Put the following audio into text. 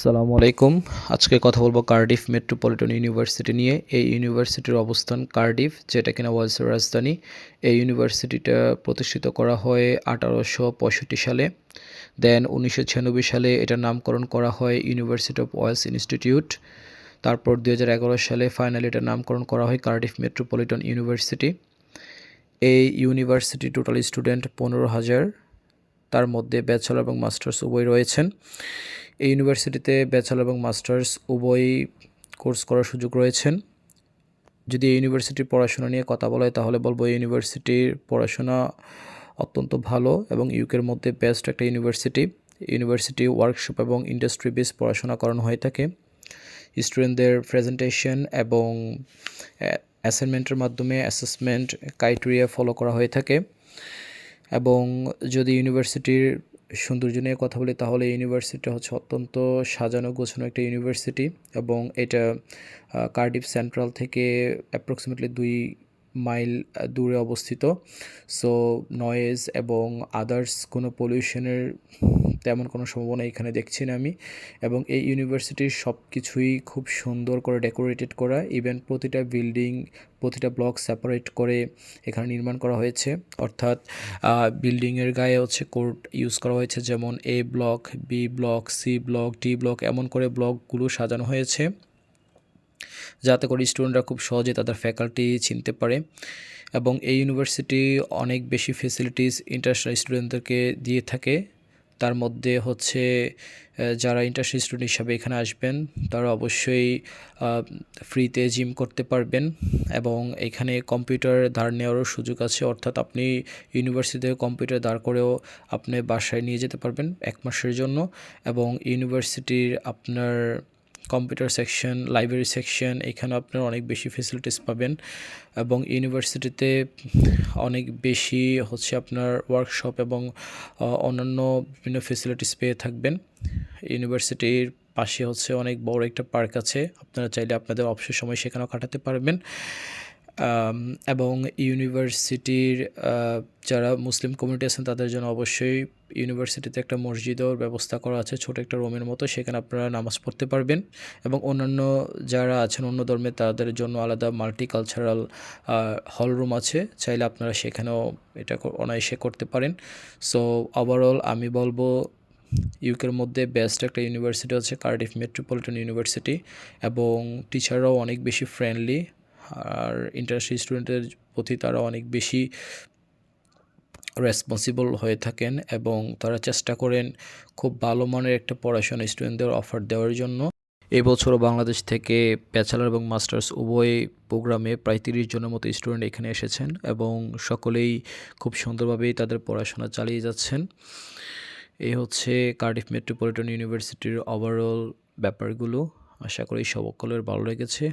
আসসালামু আলাইকুম। আজকে কথা বলব কার্ডিফ মেট্রোপলিটন ইউনিভার্সিটি নিয়ে। এই ইউনিভার্সিটির অবস্থান কার্ডিফ, যেটা কিনা ওয়ালসের রাজধানী। এই ইউনিভার্সিটিটা প্রতিষ্ঠিত করা হয় আঠারোশো পঁয়ষট্টি সালে। দেন উনিশশো ছিয়ানব্বই সালে এটার নামকরণ করা হয় ইউনিভার্সিটি অফ ওয়েলস ইনস্টিটিউট। তারপর দু হাজার এগারো সালে ফাইনালি এটার নামকরণ করা হয় কার্ডিফ মেট্রোপলিটন ইউনিভার্সিটি। এই ইউনিভার্সিটি টোটাল স্টুডেন্ট পনেরো হাজার। তার মধ্যে ব্যাচেলর এবং মাস্টার্স উভয় রয়েছেন। এই ইউনিভার্সিটিতে ব্যাচেলর এবং মাস্টার্স উভয় কোর্স করার সুযোগ রয়েছেন। যদি এই ইউনিভার্সিটির পড়াশোনা নিয়ে কথা বলা হয়, তাহলে বলব এই ইউনিভার্সিটির পড়াশোনা অত্যন্ত ভালো এবং ইউকের মধ্যে বেস্ট একটা ইউনিভার্সিটি ইউনিভার্সিটি ওয়ার্কশপ এবং ইন্ডাস্ট্রি বেস পড়াশোনা করানো হয়ে থাকে। স্টুডেন্টদের প্রেজেন্টেশন এবং অ্যাসাইনমেন্টের মাধ্যমে অ্যাসেসমেন্ট ক্রাইটেরিয়া ফলো করা হয়ে থাকে। এবং যদি ইউনিভার্সিটির সৌন্দর্য নিয়ে কথা বলি, তাহলে ইউনিভার্সিটিটা হচ্ছে অত্যন্ত সাজানো গোছানো একটা ইউনিভার্সিটি এবং এটা কার্ডিফ সেন্ট্রাল থেকে অ্যাপ্রক্সিমেটলি দুই মাইল দূরে অবস্থিত। সো নয়েজ এবং আদার্স কোনো পলিউশনের তেমন কোনো সম্ভাবনা এখানে দেখছি না আমি। এবং এই ইউনিভার্সিটির সব কিছুই খুব সুন্দর করে ডেকোরেটেড করা। ইভেন প্রতিটা বিল্ডিং প্রতিটা ব্লক সেপারেট করে এখানে নির্মাণ করা হয়েছে। অর্থাৎ বিল্ডিংয়ের গায়ে হচ্ছে কোড ইউজ করা হয়েছে, যেমন A block B block C block D block এমন করে ব্লকগুলো সাজানো হয়েছে। যাতে করে স্টুডেন্টরা খুব সহজে তাদের ফ্যাকাল্টি চিনতে পারে। এবং এই ইউনিভার্সিটি অনেক বেশি ফেসিলিটিস ইন্টারন্যাশনাল স্টুডেন্টদেরকে দিয়ে থাকে। তার মধ্যে হচ্ছে যারা ইন্টারন্যাশনাল স্টুডেন্ট হিসাবে এখানে আসবেন, তারা অবশ্যই ফ্রিতে জিম করতে পারবেন। এবং এখানে কম্পিউটার দাঁড় নেওয়ারও সুযোগ আছে। অর্থাৎ আপনি ইউনিভার্সিটিতে কম্পিউটার দাঁড় করেও আপনি বাসায় নিয়ে যেতে পারবেন এক মাসের জন্য। এবং ইউনিভার্সিটির আপনার কম্পিউটার সেকশন, লাইব্রেরি সেকশন, এখানে আপনার অনেক বেশি ফেসিলিটিস পাবেন এবং ইউনিভার্সিটিতে অনেক বেশি হচ্ছে আপনার ওয়ার্কশপ এবং অন্যান্য বিভিন্ন ফেসিলিটিস পেয়ে থাকবেন। ইউনিভার্সিটির পাশে হচ্ছে অনেক বড় একটা পার্ক আছে, আপনারা চাইলে আপনাদের অবসর সময় সেখানেও কাটাতে পারবেন। এবং ইউনিভার্সিটির যারা মুসলিম কমিউনিটি আছেন, তাদের জন্য অবশ্যই ইউনিভার্সিটিতে একটা মসজিদও ব্যবস্থা করা আছে, ছোট একটা রুমের মতো, সেখানে আপনারা নামাজ পড়তে পারবেন। এবং অন্যান্য যারা আছেন অন্য ধর্মে, তাদের জন্য আলাদা মাল্টি কালচারাল হল রুম আছে। চাইলে আপনারা সেখানেও এটা অনায়াসে করতে পারেন। সো ওভারঅল আমি বলব ইউকের মধ্যে বেস্ট একটা ইউনিভার্সিটি হচ্ছে কার্ডিফ মেট্রোপলিটন ইউনিভার্সিটি এবং টিচাররাও অনেক বেশি ফ্রেন্ডলি আর ইন্টারন্যাশনাল স্টুডেন্টের প্রতি তারা অনেক বেশি রেসপন্সিবল হয়ে থাকেন এবং তারা চেষ্টা করেন খুব ভালো মানের একটা পড়াশোনা স্টুডেন্টদের অফার দেওয়ার জন্য। এবছরও বাংলাদেশ থেকে ব্যাচেলার এবং মাস্টার্স উভয় প্রোগ্রামে প্রায় তিরিশ জনের মতো স্টুডেন্ট এখানে এসেছেন এবং সকলেই খুব সুন্দরভাবেই তাদের পড়াশোনা চালিয়ে যাচ্ছেন। এই হচ্ছে কার্ডিফ মেট্রোপলিটন ইউনিভার্সিটির ওভারঅল ব্যাপারগুলো। আশা করি সকলের ভালো লেগেছে।